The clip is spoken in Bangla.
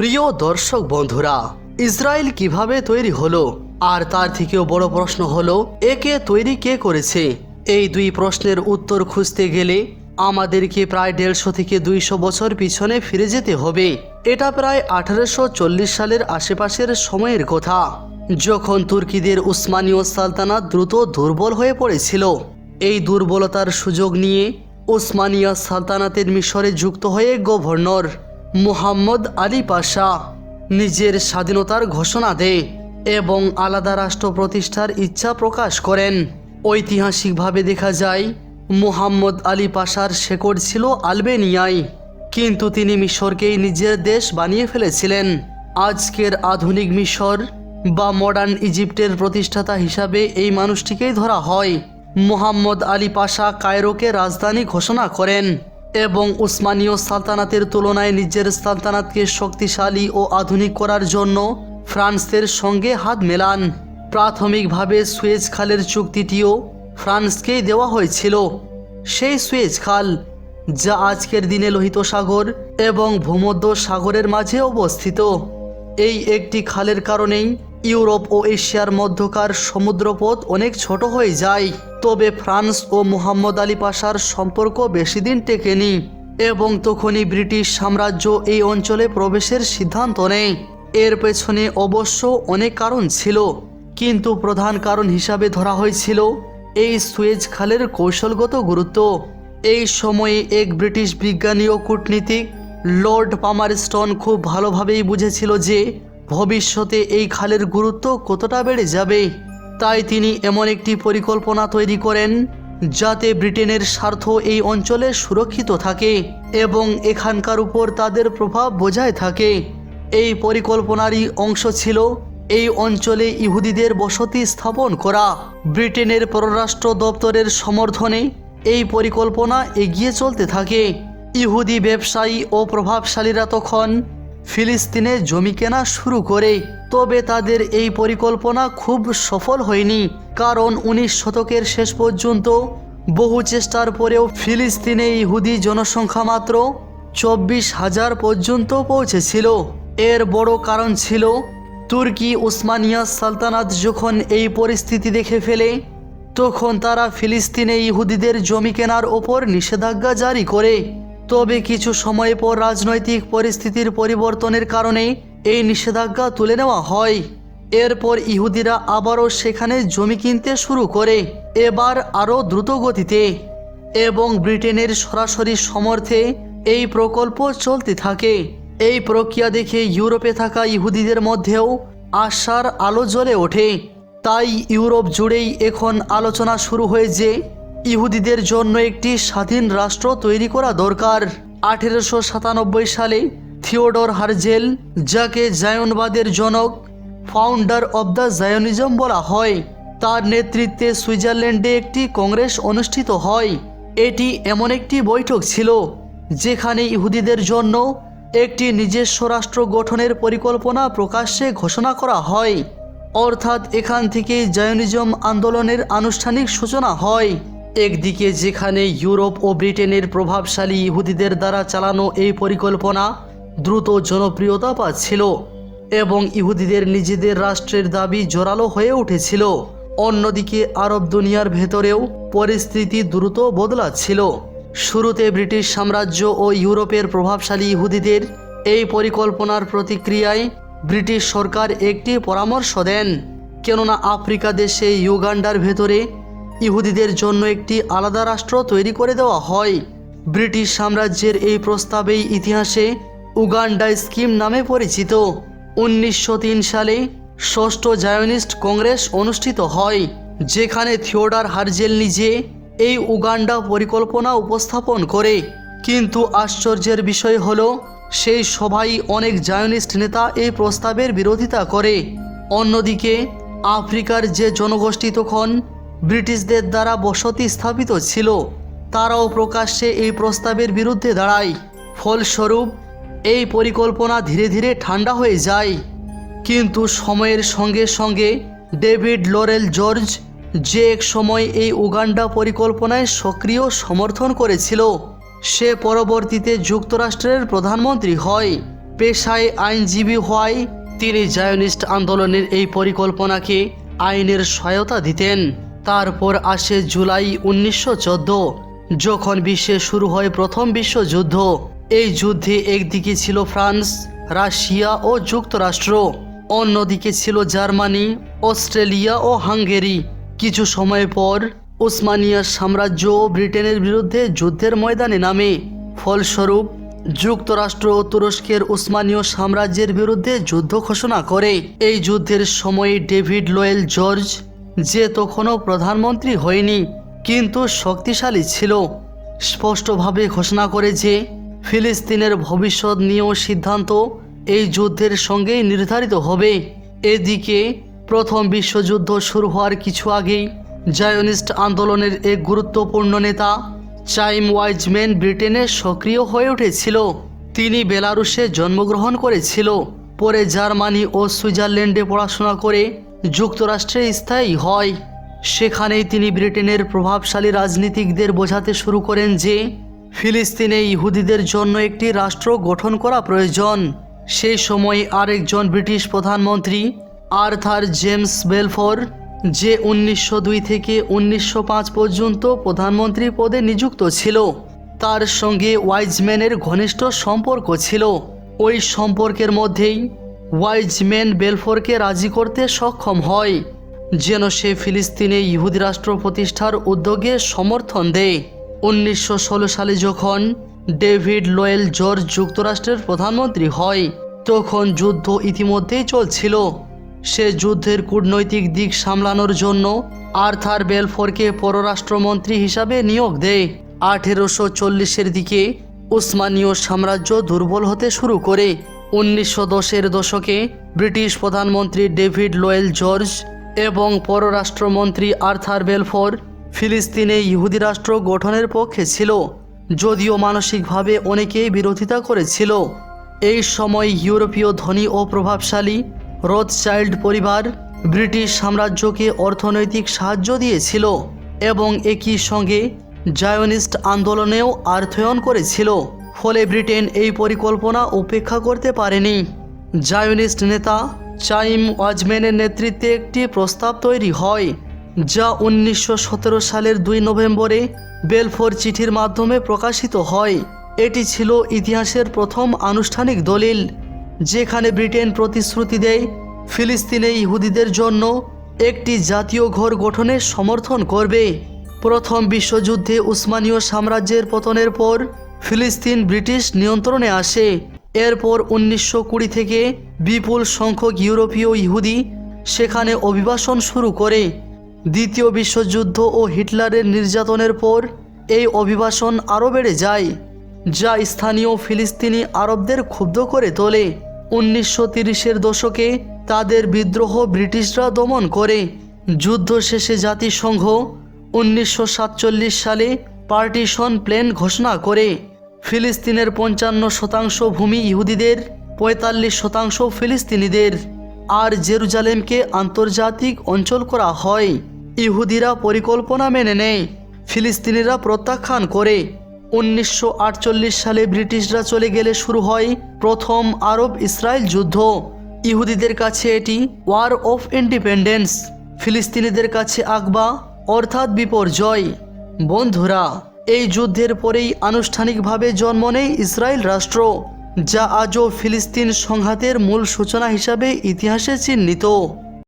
প্রিয় দর্শক বন্ধুরা, ইসরায়েল কীভাবে তৈরি হলো? আর তার থেকেও বড় প্রশ্ন হলো, একে তৈরি কে করেছে? এই দুই প্রশ্নের উত্তর খুঁজতে গেলে আমাদেরকে প্রায় দেড়শো থেকে দুইশো বছর পিছনে ফিরে যেতে হবে। এটা প্রায় আঠারোশো চল্লিশ সালের আশেপাশের সময়ের কথা। যখন তুর্কিদের উসমানীয় সালতানাত দ্রুত দুর্বল হয়ে পড়েছিল, এই দুর্বলতার সুযোগ নিয়ে ওসমানিয়া সালতানাতের মিশরে যুক্ত হয়ে গভর্নর মুহাম্মদ আলী পাশা নিজের স্বাধীনতার ঘোষণা দেয় এবং আলাদা রাষ্ট্র প্রতিষ্ঠার ইচ্ছা প্রকাশ করেন। ঐতিহাসিকভাবে দেখা যায়, মুহাম্মদ আলী পাশার শেকড় ছিল আলবেনিয়ায়, কিন্তু তিনি মিশরকেই নিজের দেশ বানিয়ে ফেলেছিলেন। আজকের আধুনিক মিশর বা মডার্ন ইজিপ্টের প্রতিষ্ঠাতা হিসাবে এই মানুষটিকেই ধরা হয়। মোহাম্মদ আলী পাশা কায়রোকে রাজধানী ঘোষণা করেন। এবং উসমানীয় সালতানাতের তুলনায় নিজের সালতানাতকে শক্তিশালী ও আধুনিক করার জন্য ফ্রান্সের সঙ্গে হাত মেলান। প্রাথমিকভাবে সুয়েজ খালের চুক্তিটিও ফ্রান্সকেই দেওয়া হয়েছিল। সেই সুয়েজ খাল, যা আজকের দিনে লোহিত সাগর এবং ভূমধ্য সাগরের মাঝে অবস্থিত। এই একটি খালের কারণেই ইউরোপ ও এশিয়ার মধ্যকার সমুদ্রপথ অনেক ছোট হয়ে যায়। তবে ফ্রান্স ও মুহাম্মদ আলী পাশার সম্পর্ক বেশি দিন টেকেনি এবং তখনই ব্রিটিশ সাম্রাজ্য এই অঞ্চলে প্রবেশের সিদ্ধান্ত নেয়। এর পেছনে অবশ্য অনেক কারণ ছিল, কিন্তু প্রধান কারণ হিসাবে ধরা হয়েছিল এই সুয়েজ খালের কৌশলগত গুরুত্ব। এই সময়ে এক ব্রিটিশ বিজ্ঞানী ও কূটনীতিক লর্ড পামারস্টন খুব ভালোভাবেই বুঝেছিল যে ভবিষ্যতে এই খালের গুরুত্ব কতটা বেড়ে যাবে। তাই তিনি এমন একটি পরিকল্পনা তৈরি করেন যাতে ব্রিটেনের স্বার্থ এই অঞ্চলে সুরক্ষিত থাকে এবং এখানকার উপর তাদের প্রভাব বজায় থাকে। এই পরিকল্পনারই অংশ ছিল এই অঞ্চলে ইহুদিদের বসতি স্থাপন করা। ব্রিটেনের পররাষ্ট্র দপ্তরের সমর্থনে এই পরিকল্পনা এগিয়ে চলতে থাকে। ইহুদি ব্যবসায়ী ও প্রভাবশালীরা তখন ফিলিস্তিনে জমি কেনা শুরু করে। তবে তাদের এই পরিকল্পনা খুব সফল হয়নি, কারণ উনিশ শতকের শেষ পর্যন্ত বহু চেষ্টার পরেও ফিলিস্তিনে ইহুদি জনসংখ্যা মাত্র চব্বিশ হাজার পর্যন্ত পৌঁছেছিল। এর বড় কারণ ছিল তুর্কি উসমানিয়া সালতানাত যখন এই পরিস্থিতি দেখে ফেলে, তখন তারা ফিলিস্তিনে ইহুদিদের জমি কেনার ওপর নিষেধাজ্ঞা জারি করে। তবে কিছু সময় পর রাজনৈতিক পরিস্থিতির পরিবর্তনের কারণে এই নিষেধাজ্ঞা তুলে নেওয়া হয়। এরপর ইহুদিরা আবারও সেখানে জমি কিনতে শুরু করে। এবার আরও দ্রুত গতিতে। এবং ব্রিটেনের সরাসরি সমর্থে এই প্রকল্প চলতে থাকে। এই প্রক্রিয়া দেখে ইউরোপে থাকা ইহুদিদের মধ্যেও আশার আলো জ্বলে ওঠে। তাই ইউরোপ জুড়েই এখন আলোচনা শুরু হয়ে যে ইহুদিদের জন্য একটি স্বাধীন রাষ্ট্র তৈরি করা দরকার। আঠেরোশো সাতানব্বই সালে থিওডর হারজেল, যাকে জায়নবাদের জনক ফাউন্ডার অব দ্য জায়নিজম বলা হয়, তার নেতৃত্বে সুইজারল্যান্ডে একটি কংগ্রেস অনুষ্ঠিত হয়। এটি এমন একটি বৈঠক ছিল, যেখানে ইহুদিদের জন্য একটি নিজস্ব রাষ্ট্র গঠনের পরিকল্পনা প্রকাশ্যে ঘোষণা করা হয়। অর্থাৎ এখান থেকে জায়নিজম আন্দোলনের আনুষ্ঠানিক সূচনা হয়। একদিকে যেখানে ইউরোপ ও ব্রিটেনের প্রভাবশালী ইহুদিদের দ্বারা চালানো এই পরিকল্পনা দ্রুত জনপ্রিয়তা পাচ্ছিল এবং ইহুদিদের নিজেদের রাষ্ট্রের দাবি জোরালো হয়ে উঠেছিল। অন্যদিকে আরব দুনিয়ার ভেতরেও পরিস্থিতি দ্রুত বদলাচ্ছিল। শুরুতে ব্রিটিশ সাম্রাজ্য ও ইউরোপের প্রভাবশালী ইহুদিদের এই পরিকল্পনার প্রতিক্রিয়ায় ব্রিটিশ সরকার একটি পরামর্শ দেন। কেননা আফ্রিকা দেশে ইউগান্ডার ভেতরে ইহুদিদের জন্য একটি আলাদা রাষ্ট্র তৈরি করে দেওয়া হয়। ব্রিটিশ সাম্রাজ্যের এই প্রস্তাবেই ইতিহাসে উগান্ডা স্কিম নামে পরিচিত। উনিশশো তিন সালে ষষ্ঠ জায়নিস্ট কংগ্রেস অনুষ্ঠিত হয়, যেখানে থিওডার হারজেল নিজে এই উগান্ডা পরিকল্পনা উপস্থাপন করে। কিন্তু আশ্চর্যের বিষয় হলো, সেই সভাই অনেক জায়নিস্ট নেতা এই প্রস্তাবের বিরোধিতা করে। অন্যদিকে, আফ্রিকার যে জনগোষ্ঠী তখন ব্রিটিশদের দ্বারা বসতি স্থাপিত ছিল, তারাও প্রকাশ্যে এই প্রস্তাবের বিরুদ্ধে দাঁড়ায়। ফলস্বরূপ এই পরিকল্পনা ধীরে ধীরে ঠান্ডা হয়ে যায়। কিন্তু সময়ের সঙ্গে সঙ্গে ডেভিড লরেল জর্জ যে এক সময় এই উগান্ডা পরিকল্পনায় সক্রিয় সমর্থন করেছিল, সে পরবর্তীতে যুক্তরাষ্ট্রের প্রধানমন্ত্রী হয়। পেশায় আইনজীবী হওয়ায় তিনি জায়নিস্ট আন্দোলনের এই পরিকল্পনাকে আইনের সহায়তা দিতেন। তারপর আসে জুলাই উনিশশো চোদ্দ, যখন বিশ্বে শুরু হয় প্রথম বিশ্বযুদ্ধ। এই যুদ্ধে একদিকে ছিল ফ্রান্স, রাশিয়া ও যুক্তরাষ্ট্র। অন্যদিকে ছিল জার্মানি, অস্ট্রেলিয়া ও হাঙ্গেরি। কিছু সময় পর উসমানিয়া সাম্রাজ্য ও ব্রিটেনের বিরুদ্ধে যুদ্ধের ময়দানে নামে। ফলস্বরূপ, যুক্তরাষ্ট্র ও তুরস্কের উসমানীয় সাম্রাজ্যের বিরুদ্ধে যুদ্ধ ঘোষণা করে। এই যুদ্ধের সময় ডেভিড লোয়েল জর্জ যে তখনও প্রধানমন্ত্রী হয়নি, কিন্তু শক্তিশালী ছিল। স্পষ্টভাবে ঘোষণা করে যে ফিলিস্তিনের ভবিষ্যৎ নিয়েও সিদ্ধান্ত এই যুদ্ধের সঙ্গেই নির্ধারিত হবে। এদিকে প্রথম বিশ্বযুদ্ধ শুরু হওয়ার কিছু আগেই জায়নিস্ট আন্দোলনের এক গুরুত্বপূর্ণ নেতা চাইম ওয়াইজম্যান ব্রিটেনে সক্রিয় হয়ে উঠেছিল। তিনি বেলারুসে জন্মগ্রহণ করেছিল। পরে জার্মানি ও সুইজারল্যান্ডে পড়াশোনা করে যুক্তরাষ্ট্রে স্থায়ী হয়। সেখানেই তিনি ব্রিটেনের প্রভাবশালী রাজনীতিকদের বোঝাতে শুরু করেন যে ফিলিস্তিনে ইহুদিদের জন্য একটি রাষ্ট্র গঠন করা প্রয়োজন। সেই সময় আরেকজন ব্রিটিশ প্রধানমন্ত্রী আর্থার জেমস বেলফোর, যে উনিশশো দুই থেকে উনিশশো পাঁচ পর্যন্ত প্রধানমন্ত্রী পদে নিযুক্ত ছিল, তার সঙ্গে ওয়াইজম্যানের ঘনিষ্ঠ সম্পর্ক ছিল। ওই সম্পর্কের মধ্যেই ওয়াইজম্যান বেলফোরকে রাজি করতে সক্ষম হয়, যেন সে ফিলিস্তিনে ইহুদি রাষ্ট্র প্রতিষ্ঠার উদ্যোগে সমর্থন দেয়। উনিশশো ষোলো সালে যখন ডেভিড লোয়েল জর্জ যুক্তরাষ্ট্রের প্রধানমন্ত্রী হয়, তখন যুদ্ধ ইতিমধ্যেই চলছিল। সে যুদ্ধের কূটনৈতিক দিক সামলানোর জন্য আর্থার বেলফোরকে পররাষ্ট্রমন্ত্রী হিসাবে নিয়োগ দেয়। আঠেরোশো চল্লিশের দিকে উসমানীয় সাম্রাজ্য দুর্বল হতে শুরু করে। উনিশশো দশের দশকে ব্রিটিশ প্রধানমন্ত্রী ডেভিড লোয়েল জর্জ এবং পররাষ্ট্রমন্ত্রী আর্থার বেলফোর ফিলিস্তিনে ইহুদি রাষ্ট্র গঠনের পক্ষে ছিল, যদিও মানসিকভাবে অনেকেই বিরোধিতা করেছিল। এই সময় ইউরোপীয় ধনী ও প্রভাবশালী রোথচাইল্ড পরিবার ব্রিটিশ সাম্রাজ্যকে অর্থনৈতিক সাহায্য দিয়েছিল এবং একই সঙ্গে জায়নিস্ট আন্দোলনেও অর্থায়ন করেছিল, ফলে ব্রিটেন এই পরিকল্পনা উপেক্ষা করতে পারেনি। জায়নিস্ট নেতা চাইম ওয়াজম্যানের নেতৃত্বে একটি প্রস্তাব তৈরি হয়। যা উনিশশো সতেরো সালের দুই নভেম্বরে বেলফোর চিঠির মাধ্যমে প্রকাশিত হয়। এটি ছিল ইতিহাসের প্রথম আনুষ্ঠানিক দলিল, যেখানে ব্রিটেন প্রতিশ্রুতি দেয় ফিলিস্তিনে ইহুদিদের জন্য একটি জাতীয় ঘর গঠনের সমর্থন করবে। প্রথম বিশ্বযুদ্ধে উসমানীয় সাম্রাজ্যের পতনের পর ফিলিস্তিন ব্রিটিশ নিয়ন্ত্রণে আসে। এরপর উনিশশো কুড়ি থেকে বিপুল সংখ্যক ইউরোপীয় ইহুদি সেখানে অভিবাসন শুরু করে। দ্বিতীয় বিশ্বযুদ্ধ ও হিটলারের নির্যাতনের পর এই অভিবাসন আরও বেড়ে যায়, যা স্থানীয় ফিলিস্তিনি আরবদের ক্ষুব্ধ করে তোলে। উনিশশো তিরিশের দশকে তাদের বিদ্রোহ ব্রিটিশরা দমন করে। যুদ্ধ শেষে জাতিসংঘ উনিশশো সাতচল্লিশ সালে পার্টিশন প্ল্যান ঘোষণা করে। ফিলিস্তিনের পঞ্চান্ন শতাংশ ভূমি ইহুদিদের, পঁয়তাল্লিশ শতাংশ ফিলিস্তিনিদের। আর জেরুজালেমকে আন্তর্জাতিক অঞ্চল করা হয়। ইহুদিরা পরিকল্পনা মেনে নেয়। ফিলিস্তিনিরা প্রত্যাখ্যান করে। উনিশশো আটচল্লিশ সালে ব্রিটিশরা চলে গেলে শুরু হয় প্রথম আরব ইসরায়েল যুদ্ধ। ইহুদিদের কাছে এটি ওয়ার অফ ইন্ডিপেন্ডেন্স ফিলিস্তিনিদের কাছে আকবা অর্থাৎ বিপর্যয়। বন্ধুরা, এই যুদ্ধের পরেই আনুষ্ঠানিকভাবে জন্ম নেয় ইসরায়েল রাষ্ট্র, যা আজও ফিলিস্তিন সংঘাতের মূল সূচনা হিসাবে ইতিহাসে চিহ্নিত।